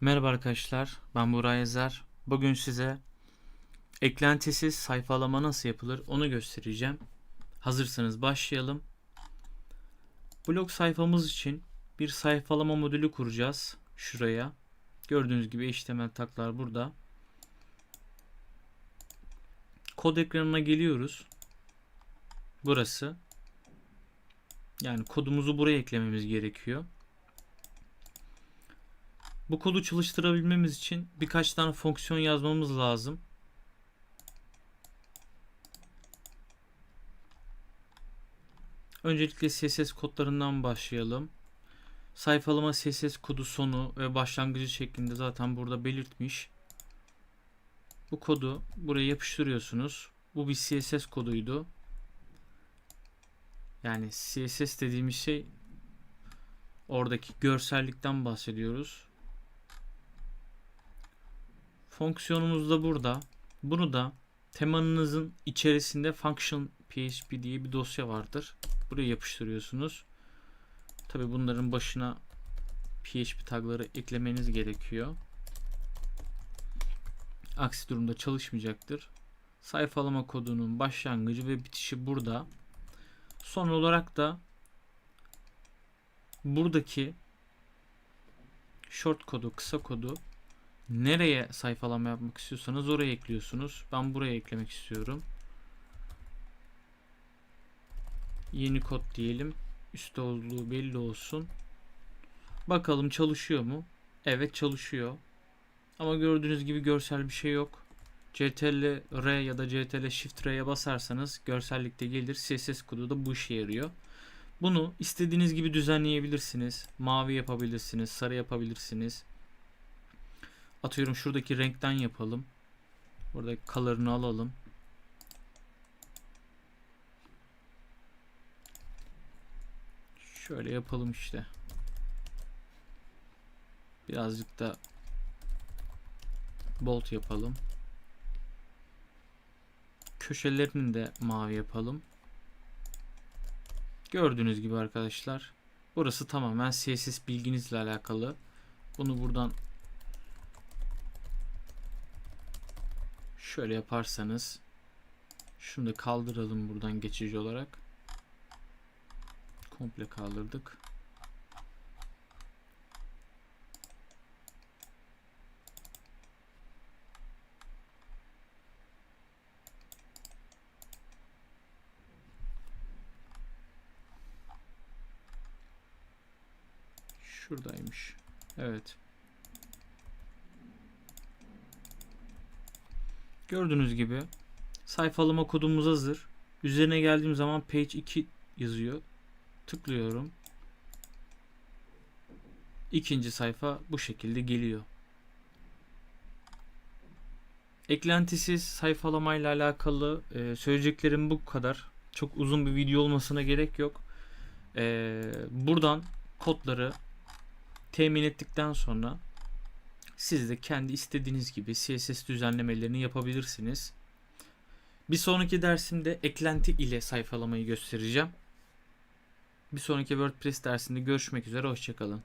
Merhaba arkadaşlar, ben Buray Ezer. Bugün size eklentisiz sayfalama nasıl yapılır onu göstereceğim. Hazırsanız başlayalım. Blog sayfamız için bir sayfalama modülü kuracağız şuraya. Gördüğünüz gibi HTML taklar burada. Kod ekranına geliyoruz. Burası. Yani kodumuzu buraya eklememiz gerekiyor. Bu kodu çalıştırabilmemiz için birkaç tane fonksiyon yazmamız lazım. Öncelikle CSS kodlarından başlayalım. Sayfalama CSS kodu sonu ve başlangıcı şeklinde zaten burada belirtmiş. Bu kodu buraya yapıştırıyorsunuz. Bu bir CSS koduydu. Yani CSS dediğimiz şey oradaki görsellikten bahsediyoruz. Fonksiyonumuz da burada. Bunu da temanınızın içerisinde function php diye bir dosya vardır. Buraya yapıştırıyorsunuz. Tabi bunların başına php tagları eklemeniz gerekiyor. Aksi durumda çalışmayacaktır. Sayfalama kodunun başlangıcı ve bitişi burada. Son olarak da buradaki short kodu, kısa kodu nereye sayfalama yapmak istiyorsanız oraya ekliyorsunuz. Ben buraya eklemek istiyorum. Yeni kod diyelim. Üstte olduğu belli olsun. Bakalım çalışıyor mu? Evet çalışıyor. Ama gördüğünüz gibi görsel bir şey yok. CTRL R ya da CTRL Shift R'ye basarsanız görsellikte gelir. CSS kodu da bu işe yarıyor. Bunu istediğiniz gibi düzenleyebilirsiniz. Mavi yapabilirsiniz, sarı yapabilirsiniz. Atıyorum şuradaki renkten yapalım. Burada color'ını alalım. Şöyle yapalım işte. Birazcık da bolt yapalım. Köşelerini de mavi yapalım. Gördüğünüz gibi arkadaşlar. Burası tamamen CSS bilginizle alakalı. Bunu buradan şöyle yaparsanız şunu da kaldıralım buradan geçici olarak. Komple kaldırdık. Şuradaymış. Evet. Gördüğünüz gibi sayfalama kodumuz hazır. Üzerine geldiğim zaman page 2 yazıyor. Tıklıyorum. İkinci sayfa bu şekilde geliyor. Eklentisiz sayfalamayla alakalı e, söyleyeceklerim bu kadar. Çok uzun bir video olmasına gerek yok. E, buradan kodları temin ettikten sonra siz de kendi istediğiniz gibi CSS düzenlemelerini yapabilirsiniz. Bir sonraki dersimde eklenti ile sayfalamayı göstereceğim. Bir sonraki WordPress dersinde görüşmek üzere. Hoşçakalın.